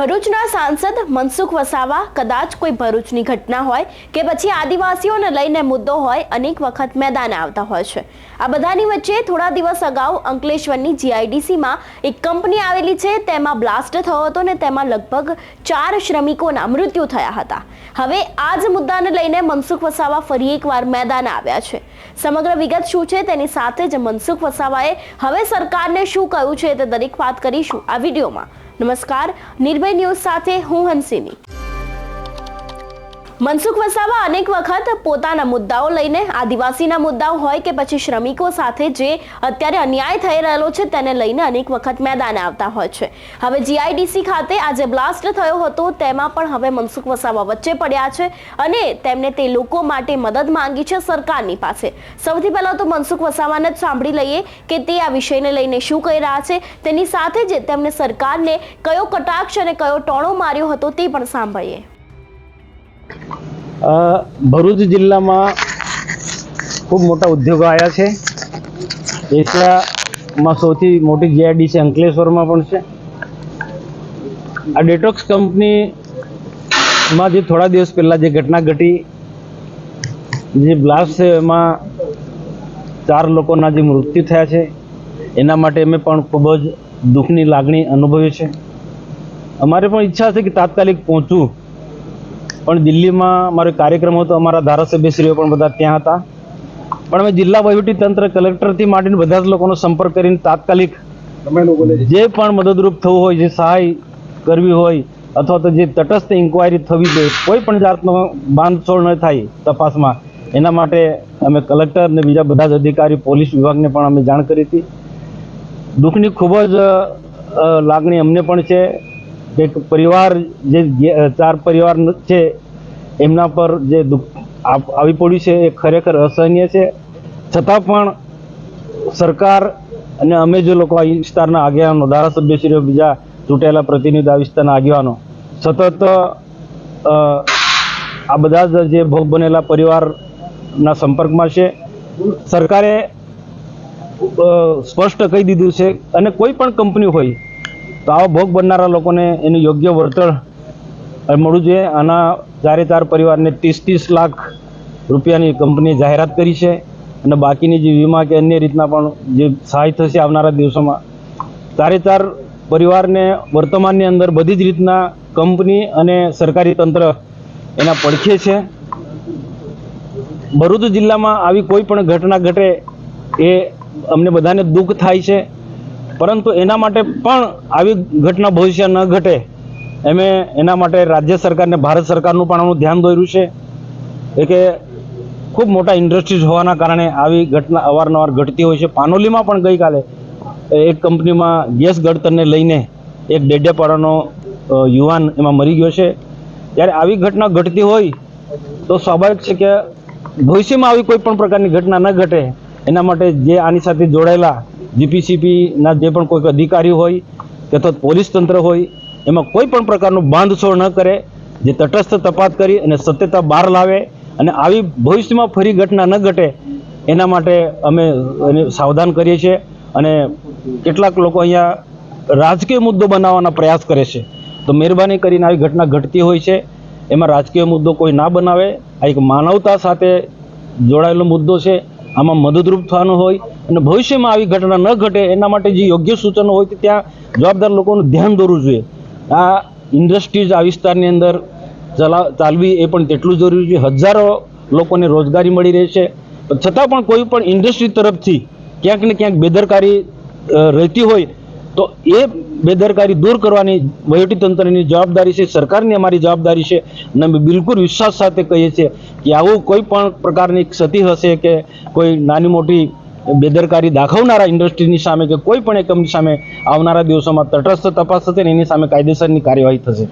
ભરૂચના સાંસદ મનસુખ વસાવા કદાચ કોઈ ભરૂચની ઘટના હોય કે પછી આદિવાસીઓને લઈને મુદ્દો હોય, અનેક વખત મેદાને આવતા હોય છે. આ બધાની વચ્ચે થોડા દિવસ અગાઉ અંકલેશ્વરની જીઆઈડીસીમાં એક કંપની આવેલી છે, તેમાં બ્લાસ્ટ થયો હતો ને તેમાં લગભગ ચાર શ્રમિકોના મૃત્યુ થયા હતા. હવે આ જ મુદ્દાને લઈને મનસુખ વસાવા ફરી એકવાર મેદાને આવ્યા છે. સમગ્ર વિગત શું છે તેની સાથે જ મનસુખ વસાવાએ હવે સરકારને શું કહ્યું છે તે દરેક વાત કરીશું આ વિડીયોમાં. નમસ્કાર. નિર્ભય ન્યૂઝ સાથે હું હંસિની. મનસુખ વસાવા અનેક વખત પોતાના મુદ્દાઓ લઈને આદિવાસીના મુદ્દાઓ હોય કે પછી શ્રમિકો સાથે જે અત્યારે અન્યાય થઈ રહેલો છે તેને લઈને અનેક વખત મેદાન આવતા હોય છે. હવે જીઆઈડીસી ખાતે આજે બ્લાસ્ટ થયો હતો, તેમાં પણ હવે મનસુખ વસાવા વચ્ચે પડ્યા છે અને તેમને તે લોકો માટે મદદ માંગી છે સરકારની પાસે. સૌથી પહેલા તો મનસુખ વસાવાને જ સાંભળી લઈએ કે તે આ વિષયને લઈને શું કહી રહ્યા છે. તેની સાથે જ તેમણે સરકારને કયો કટાક્ષ અને કયો ટોણો માર્યો હતો તે પણ સાંભળીએ. ભરૂચ જિલ્લામાં ખૂબ મોટા ઉદ્યોગો આવ્યા છે. એશિયામાં સૌથી મોટી જીઆઈડીસી અંકલેશ્વરમાં પણ છે. આ ડેટોક્સ કંપનીમાં જે થોડા દિવસ પહેલાં જે ઘટના ઘટી, જે બ્લાસ્ટ છે એમાં ચાર લોકોના જે મૃત્યુ થયા છે, એના માટે અમે પણ ખૂબ જ દુઃખની લાગણી અનુભવી છે અમારે પણ ઈચ્છા છે કે તાત્કાલિક પહોંચવું. પણ દિલ્હીમાં મારો કાર્યક્રમ હતો અમારા ધારાસભ્યશ્રીઓ પણ બધા ત્યાં હતા. પણ અમે જિલ્લા વહીવટી તંત્ર કલેક્ટરથી માંડીને બધા જ લોકોનો સંપર્ક કરીને તાત્કાલિક જે પણ મદદરૂપ થવું હોય જે સહાય કરવી હોય અથવા તો જે તટસ્થ ઇન્કવાયરી થવી જોઈએ કોઈ પણ જાતનો બાંધછોડ ન થાય તપાસમાં. એના માટે અમે કલેક્ટર અને બીજા બધા જ અધિકારી પોલીસ વિભાગને પણ અમે જાણ કરી હતી. દુઃખની ખૂબ જ લાગણી અમને પણ છે. એક પરિવાર જે ચાર પરિવાર છે, એમના પર જે દુઃખ આવી પડ્યું છે એ ખરેખર અસહનીય છે. છતાં પણ સરકાર અને અમે જે લોકો આ વિસ્તારના આગેવાનો, ધારાસભ્યશ્રીઓ, બીજા ચૂંટેલા પ્રતિનિધિ આ વિસ્તારના આગેવાનો, સતત આ બધા જ જે ભોગ બનેલા પરિવારના સંપર્કમાં છે. સરકારે સ્પષ્ટ કહી દીધું છે અને કોઈ પણ કંપની હોય તો આવા ભોગ બનનારા લોકોને એનું યોગ્ય વળતર મળવું જોઈએ. આના ચારે ચાર પરિવારને ત્રીસ ત્રીસ લાખ રૂપિયાની કંપનીએ જાહેરાત કરી છે અને બાકીની જે વીમા કે અન્ય રીતના પણ જે સહાય થશે આવનારા દિવસોમાં. ચારે ચાર પરિવારને વર્તમાનની અંદર બધી જ રીતના કંપની અને સરકારી તંત્ર એના પડખે છે. ભરૂચ જિલ્લામાં આવી કોઈ પણ ઘટના ઘટે એ અમને બધાને દુઃખ થાય છે. પરંતુ એના માટે પણ આવી ઘટના ભવિષ્ય ન ઘટે. એમે એના માટે રાજ્ય સરકારને ભારત સરકારનું પણ આનું ધ્યાન દોર્યું છે. એ કે ખૂબ મોટા ઇન્ડસ્ટ્રીઝ હોવાના કારણે આવી ઘટના અવારનવાર ઘટતી હોય છે. પાનોલીમાં પણ ગઈકાલે એક કંપનીમાં ગેસ ગળતરને લઈને એક ડેડેપાડાનો યુવાન એમાં મરી ગયો છે. ત્યારે આવી ઘટના ઘટતી હોય તો સ્વાભાવિક છે કે ભવિષ્યમાં આવી કોઈ પણ પ્રકારની ઘટના ન ઘટે. એના માટે જે આની સાથે જોડાયેલા જીપીસીપીના જે પણ કોઈ અધિકારી હોય કે તો પોલીસ તંત્ર હોય, એમાં કોઈ પણ પ્રકારનું બાંધછોડ ન કરે, જે તટસ્થ તપાસ કરી અને સત્યતા બહાર લાવે અને આવી ભવિષ્યમાં ફરી ઘટના ન ઘટે, એના માટે અમે એને સાવધાન કરીએ છીએ અને કેટલાક લોકો અહીંયા રાજકીય મુદ્દો બનાવવાના પ્રયાસ કરે છે. તો મહેરબાની કરીને આવી ઘટના ઘટતી હોય છે, એમાં રાજકીય મુદ્દો કોઈ ના બનાવે, આ એક માનવતા સાથે જોડાયેલો મુદ્દો છે આમાં મદદરૂપ થવાનું હોય અને ભવિષ્યમાં આવી ઘટના ન ઘટે એના માટે જે યોગ્ય સૂચનો હોય ત્યાં જવાબદાર લોકોનું ધ્યાન દોરવું જોઈએ. આ ઇન્ડસ્ટ્રીઝ આ વિસ્તારની અંદર ચલા ચાલવી એ પણ તેટલું જરૂરી છે. હજારો લોકોને રોજગારી મળી રહે છે. છતાં પણ કોઈ પણ ઇન્ડસ્ટ્રી તરફથી ક્યાંક ને ક્યાંક બેદરકારી રહેતી હોય તો એ બેદરકારી દૂર કરવાની વહીવટીતંત્રની જવાબદારી છે, સરકારની અમારી જવાબદારી છે અને અમે બિલકુલ વિશ્વાસ સાથે કહીએ છીએ કે આવું કોઈ પણ પ્રકારની ક્ષતિ હશે કે કોઈ નાની મોટી બેદરકારી દાખવનારા ઇન્ડસ્ટ્રીની સામે કે કોઈ પણ એકમની સામે આવનારા દિવસોમાં તટસ્થ તપાસ થશે ને એની સામે કાયદેસરની કાર્યવાહી થશે.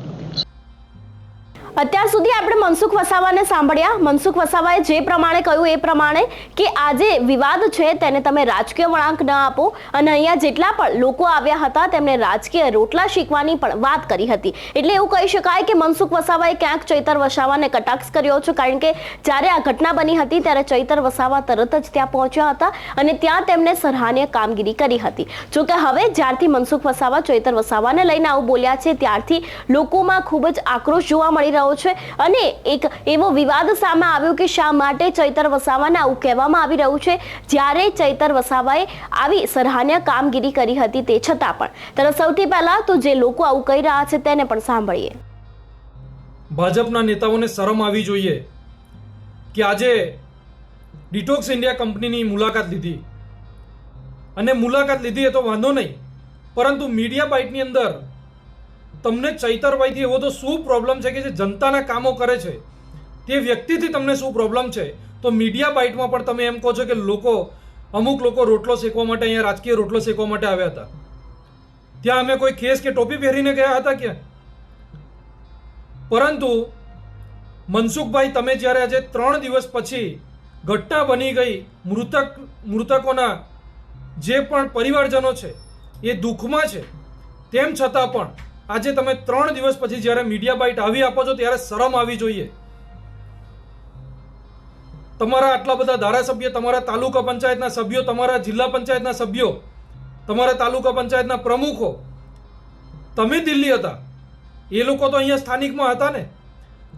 અત્યાર સુધી આપણે મનસુખ વસાવાને સાંભળ્યા. મનસુખ વસાવાએ જે પ્રમાણે કહ્યું એ પ્રમાણે કે આજે વિવાદ છે, તેને તમે રાજકીય વળાંક ન આપો. અને અહીંયા જેટલા પણ લોકો આવ્યા હતા, તેમણે રાજકીય રોટલા શીખવાની પણ વાત કરી હતી. એટલે એવું કહી શકાય કે મનસુખ વસાવાએ ક્યાંક ચૈતર વસાવાને કટાક્ષ કર્યો છે, કારણ કે જ્યારે આ ઘટના બની હતી, ત્યારે ચૈતર વસાવા તરત જ ત્યાં પહોંચ્યા હતા અને ત્યાં તેમણે સરાહનીય કામગીરી કરી હતી. જોકે હવે જ્યારથી મનસુખ વસાવા ચૈતર વસાવાને લઈને આવું બોલ્યા છે, ત્યારથી લોકોમાં ખૂબ જ આક્રોશ જોવા મળી રહ્યો છે. અને એક એવો વિવાદ સામે આવ્યો કે શા માટે ચૈતર વસાવાને આવું કહેવામાં આવી રહ્યું છે? જ્યારે ચૈતર વસાવાએ આવી સરાહનીય કામગીરી કરી હતી તે છતાં પણ. ત્યારે સૌથી પહેલા તો જે લોકો આવું કહી રહ્યા છે તેને પણ સાંભળીએ. ભાજપના નેતાઓને શરમ આવી જોઈએ કે આજે ડિટોક્સ ઇન્ડિયા કંપનીની મુલાકાત લીધી. અને મુલાકાત લીધી એ તો વાંધો નહીં. પરંતુ મીડિયા બાઇટની અંદર તમને ચૈતરભાઈથી એવો તો શું પ્રોબ્લેમ છે કે જે જનતાના કામો કરે છે? તે વ્યક્તિથી તમને શું પ્રોબ્લેમ છે? તો મીડિયા બાઇટમાં પણ તમે એમ કહો છો કે લોકો, અમુક લોકો રોટલો શેકવા માટે અહીંયા રાજકીય રોટલો શેકવા માટે આવ્યા હતા. ત્યાં અમે કોઈ કેસ કે ટોપી પહેરીને ગયા હતા ક્યાં? પરંતુ મનસુખભાઈ, તમે જ્યારે આજે ત્રણ દિવસ પછી ઘટના બની ગઈ, મૃતક, મૃતકોના જે પણ પરિવારજનો છે, એ દુઃખમાં છે. તેમ છતાં પણ આજે તમે ત્રણ દિવસ પછી જ્યારે મીડિયા બાઇટ આવી આપો છો, ત્યારે શરમ આવી જોઈએ. તમારા આટલા બધા ધારાસભ્ય, તમારા તાલુકા પંચાયતના સભ્યો, તમારા જિલ્લા પંચાયતના સભ્યો, તમારા તાલુકા પંચાયતના પ્રમુખો, તમે દિલ્હી હતા. એ લોકો તો અહીંયા સ્થાનિકમાં હતા ને.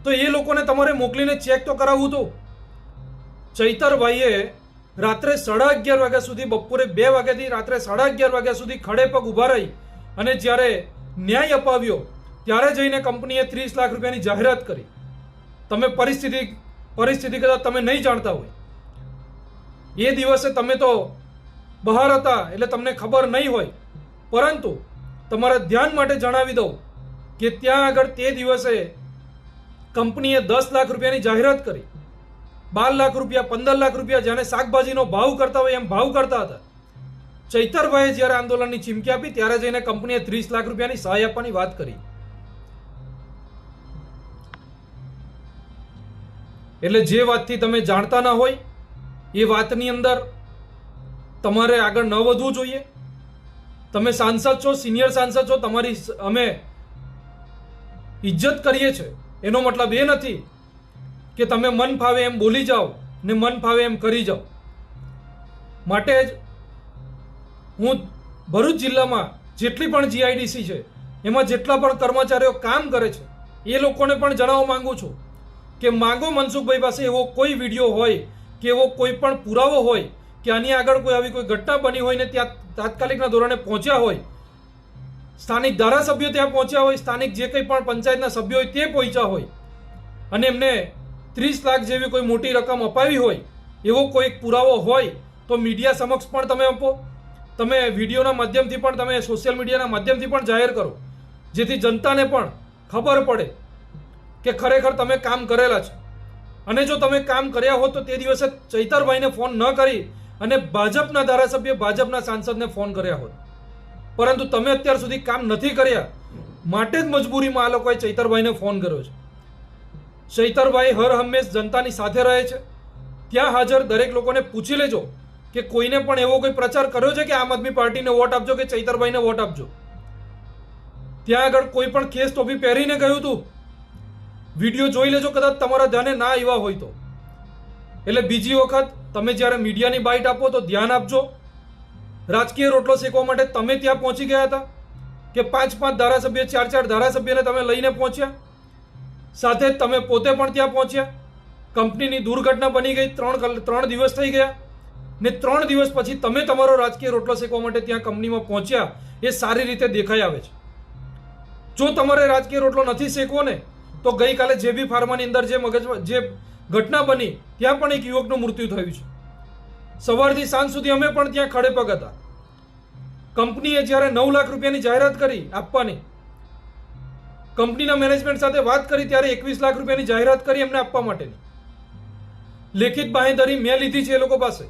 તો એ લોકોને તમારે મોકલીને ચેક તો કરાવવું હતું ચૈતરભાઈએ રાત્રે સાડા અગિયાર વાગ્યા સુધી બપોરે બે વાગ્યાથી રાત્રે સાડા અગિયાર વાગ્યા સુધી ખડે પગ ઊભા રહી અને જ્યારે ન્યાય અપાવ્યો. ત્યારે જઈને કંપનીએ ત્રીસ લાખ રૂપિયાની જાહેરાત કરી. તમે પરિસ્થિતિ પરિસ્થિતિ કદાચ તમે નહીં જાણતા હોય. એ દિવસે તમે તો બહાર હતા એટલે તમને ખબર નહીં હોય. પરંતુ તમારા ધ્યાન માટે જણાવી દઉં કે ત્યાં આગળ તે દિવસે કંપનીએ દસ લાખ રૂપિયાની જાહેરાત કરી. બાર લાખ રૂપિયા, પંદર લાખ રૂપિયા જેને શાકભાજીનો ભાવ કરતા હોય એમ ભાવ કરતા હતા. ચૈતરભાઈએ જ્યારે આંદોલનની ચીમકી આપી, ત્યારે જઈને કંપનીએ ત્રીસ લાખ રૂપિયાની સહાય આપવાની વાત કરી. એટલે જે વાતથી તમે જાણતા ના હોય, એ વાતની અંદર તમારે આગળ ન વધવું જોઈએ. તમે સાંસદ છો, સિનિયર સાંસદ છો, તમારી અમે ઇજ્જત કરીએ છીએ એનો મતલબ એ નથી કે તમે મન ફાવે એમ બોલી જાઓ ને મન ફાવે એમ કરી જાઓ. માટે જ હું ભરૂચ જિલ્લામાં જેટલી પણ જીઆઈડીસી છે, એમાં જેટલા પણ કર્મચારીઓ કામ કરે છે, એ લોકોને પણ જણાવવા માગું છું કે માંગો મનસુખભાઈ પાસે એવો કોઈ વીડિયો હોય કે એવો કોઈ પણ પુરાવો હોય કે આની આગળ કોઈ આવી કોઈ ઘટના બની હોય ને ત્યાં તાત્કાલિકના ધોરણે પહોંચ્યા હોય, સ્થાનિક ધારાસભ્યો ત્યાં પહોંચ્યા હોય, સ્થાનિક જે કંઈ પણ પંચાયતના સભ્યો હોય તે પહોંચ્યા હોય, અને એમને ત્રીસ લાખ જેવી કોઈ મોટી રકમ અપાવી હોય, એવો કોઈ પુરાવો હોય, તો મીડિયા સમક્ષ પણ તમે આપો. તમે વિડીયોના માધ્યમથી પણ તમે સોશિયલ મીડિયાના માધ્યમથી પણ જાહેર કરો. જેથી જનતાને પણ ખબર પડે કે ખરેખર તમે કામ કરેલા છે. અને જો તમે કામ કર્યા હોત તો તે દિવસે ચૈતરભાઈને ફોન ન કરી અને ભાજપના ધારાસભ્ય ભાજપના સાંસદને ફોન કર્યા હોત. પરંતુ તમે અત્યાર સુધી કામ નથી કર્યા, માટે જ મજબૂરીમાં આ લોકોએ ચૈતરભાઈને ફોન કર્યો છે. ચૈતરભાઈ હર હંમેશ જનતાની સાથે રહે છે. ત્યાં હાજર દરેક લોકોને પૂછી લેજો કે કોઈને પણ એવો કોઈ પ્રચાર કર્યો છે કે આમ આદમી પાર્ટીને વોટ આપજો કે ચૈતરભાઈને વોટ આપજો? ત્યાં આગળ કોઈ પણ કેસ ટોપી પહેરીને ગયું હતું વીડિયો જોઈ લેજો, કદાચ તમારા ધ્યાને ના આવ્યા હોય તો. એટલે બીજી વખત તમે જ્યારે મીડિયાની બાઇટ આપો તો ધ્યાન આપજો. રાજકીય રોટલો શેકવા માટે તમે ત્યાં પહોંચી ગયા હતા કે પાંચ પાંચ ધારાસભ્ય, ચાર ચાર ધારાસભ્યને તમે લઈને પહોંચ્યા. સાથે તમે પોતે પણ ત્યાં પહોંચ્યા. કંપનીની દુર્ઘટના બની ગઈ, ત્રણ ત્રણ દિવસ થઈ ગયા. ને ત્રણ દિવસ પછી તમે તમારો રાજકીય રોટલો શેકવા માટે ત્યાં કંપનીમાં પહોંચ્યા, એ સારી રીતે દેખાઈ આવે છે. જો તમારે રાજકીય રોટલો નથી શેકવો ને, તો ગઈકાલે જે બી ફાર્માની અંદર જે મગજ, જે ઘટના બની, ત્યાં પણ એક યુવકનું મૃત્યુ થયું છે. સવારથી સાંજ સુધી અમે પણ ત્યાં ખડેપગ હતા. કંપનીએ જ્યારે નવ લાખ રૂપિયાની જાહેરાત કરી આપવાની, કંપનીના મેનેજમેન્ટ સાથે વાત કરી ત્યારે એકવીસ લાખ રૂપિયાની જાહેરાત કરી એમને આપવા માટેની. લેખિત બાંહેધરી મેં લીધી છે એ લોકો પાસે.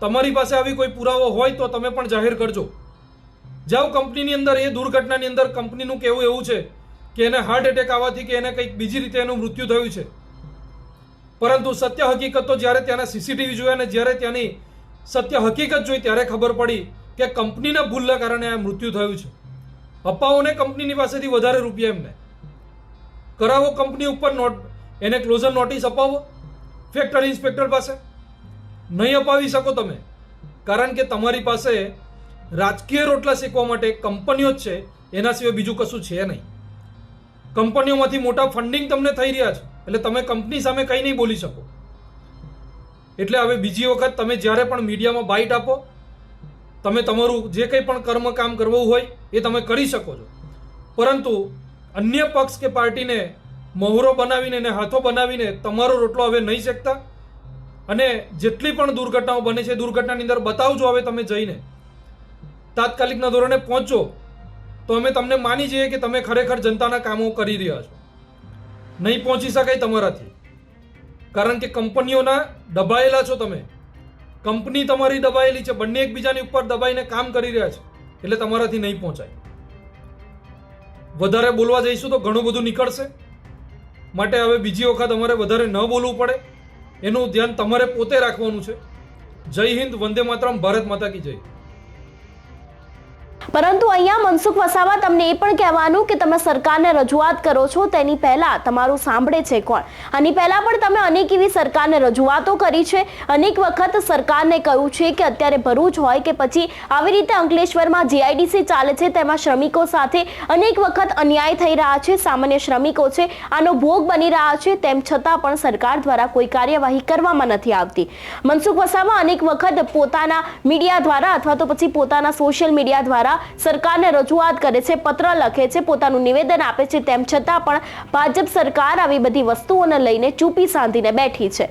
તમારી પાસે આવી કોઈ પુરાવો હોય તો તમે પણ જાહેર કરજો. જાઓ કંપનીની અંદર, એ દુર્ઘટનાની અંદર કંપનીનું કહેવું એવું છે કે એને હાર્ટ એટેક આવવાથી કે એને કંઈક બીજી રીતે એનું મૃત્યુ થયું છે. પરંતુ સત્ય હકીકત તો જ્યારે ત્યાંના સીસીટીવી જોયા અને જ્યારે ત્યાંની સત્ય હકીકત જોઈ ત્યારે ખબર પડી કે કંપનીના ભૂલના કારણે આ મૃત્યુ થયું છે. અપાઓને કંપનીની પાસેથી વધારે રૂપિયા એમને. કરાવો કંપની ઉપર નોટ, એને ક્લોઝર નોટિસ અપાવો. ફેક્ટરી ઇન્સ્પેક્ટર પાસે. નહીં અપાવી શકો તમે. કારણ કે તમારી પાસે રાજકીય રોટલા શેકવા માટે કંપનીઓ જ છે, એના સિવાય બીજું કશું છે નહીં. કંપનીઓમાંથી મોટા ફંડિંગ તમને થઈ રહ્યા છે, એટલે તમે કંપની સામે કંઈ નહીં બોલી શકો. એટલે હવે બીજી વખત તમે જ્યારે પણ મીડિયામાં બાઇટ આપો, તમે તમારું જે કંઈ પણ કર્મ કામ કરવું હોય, એ તમે કરી શકો છો. પરંતુ અન્ય પક્ષ કે પાર્ટીને મહોરો બનાવીને અને હાથો બનાવીને તમારો રોટલો હવે નહીં શેકતા અને જેટલી પણ દુર્ઘટનાઓ બને છે દુર્ઘટનાની અંદર બતાવજો હવે તમે જઈને. તાત્કાલિકના ધોરણે પહોંચો તો અમે તમને માની જઈએ કે તમે ખરેખર જનતાના કામો કરી રહ્યા છો. નહીં પહોંચી શકાય તમારાથી. કારણ કે કંપનીઓના દબાયેલા છો તમે. કંપની તમારી દબાયેલી છે. બંને એકબીજાની ઉપર દબાઈને કામ કરી રહ્યા છે. એટલે તમારાથી નહીં પહોંચાય. વધારે બોલવા જઈશું તો ઘણું બધું નીકળશે. માટે હવે બીજી વખત અમારે વધારે ન બોલવું પડે. એનું ધ્યાન તમારે પોતે રાખવાનું છે. જય હિન્દ વંદે માતરમ ભારત માતા કી જય. પરંતુ અહીંયા મનસુખ વસાવા, તમને એ પણ કહેવાનું કે તમે સરકારને રજૂઆત કરો છો, તેની પહેલા તમારું સાંભળે છે કોણ? આની પહેલા પણ તમે અનેક એવી સરકારને રજૂઆતો કરી છે. અનેક વખત સરકારને કહ્યું છે કે અત્યારે ભરૂચ હોય કે પછી આવી રીતે અંકલેશ્વરમાં જીઆઈડીસી ચાલે છે, તેમાં શ્રમિકો સાથે અનેક વખત અન્યાય થઈ રહ્યા છે, સામાન્ય શ્રમિકો છે. આનો ભોગ બની રહ્યા છે, તેમ છતાં પણ સરકાર દ્વારા કોઈ કાર્યવાહી કરવામાં નથી આવતી. મનસુખ વસાવા અનેક વખત પોતાના મીડિયા દ્વારા અથવા તો પછી પોતાના સોશિયલ મીડિયા દ્વારા સરકારને રજૂઆત કરે છે, પત્ર લખે છે, પોતાનું નિવેદન આપે છે, તેમ છતાં પણ ભાજપ સરકાર આવી બધી વસ્તુઓને લઈને ચૂપી સાંધીને બેઠી છે.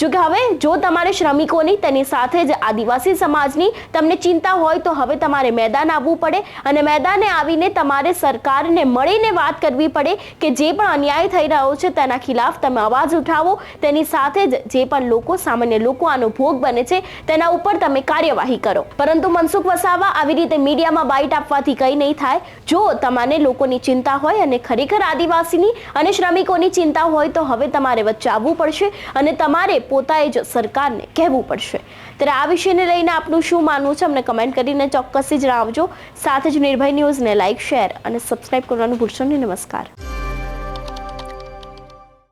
જો કે હવે જો તમારે શ્રમિકોની તેની સાથે જ આદિવાસી સમાજની તમને ચિંતા હોય તો હવે તમારે મેદાન આવવું પડે અને મેદાને આવીને તમારે સરકારને મળીને વાત કરવી પડે કે જે પણ અન્યાય થઈ રહ્યો છે તેના ખિલાફ તમે અવાજ ઉઠાવો. તેની સાથે જ જે પણ લોકો, સામાન્ય લોકો આનો ભોગ બને છે તેના ઉપર તમે કાર્યવાહી કરો. પરંતુ મનસુખ વસાવા આવી રીતે મીડિયામાં બાઇટ આપવાથી કંઈ નહીં થાય. જો તમને લોકોની ચિંતા હોય અને ખરેખર આદિવાસીની અને શ્રમિકોની ચિંતા હોય તો હવે તમારે વચ્ચે આવવું પડશે અને તમારે પોતાએ જ સરકારને કહેવું પડશે. ત્યારે આ વિષયને લઈને આપનું શું માનવું છે? અમને કમેન્ટ કરીને ચોક્કસથી જણાવજો. સાથે જ નિર્ભય ન્યૂઝને લાઇક શેર અને સબસ્ક્રાઇબ કરવાનું ભૂલશો નહીં. નમસ્કાર.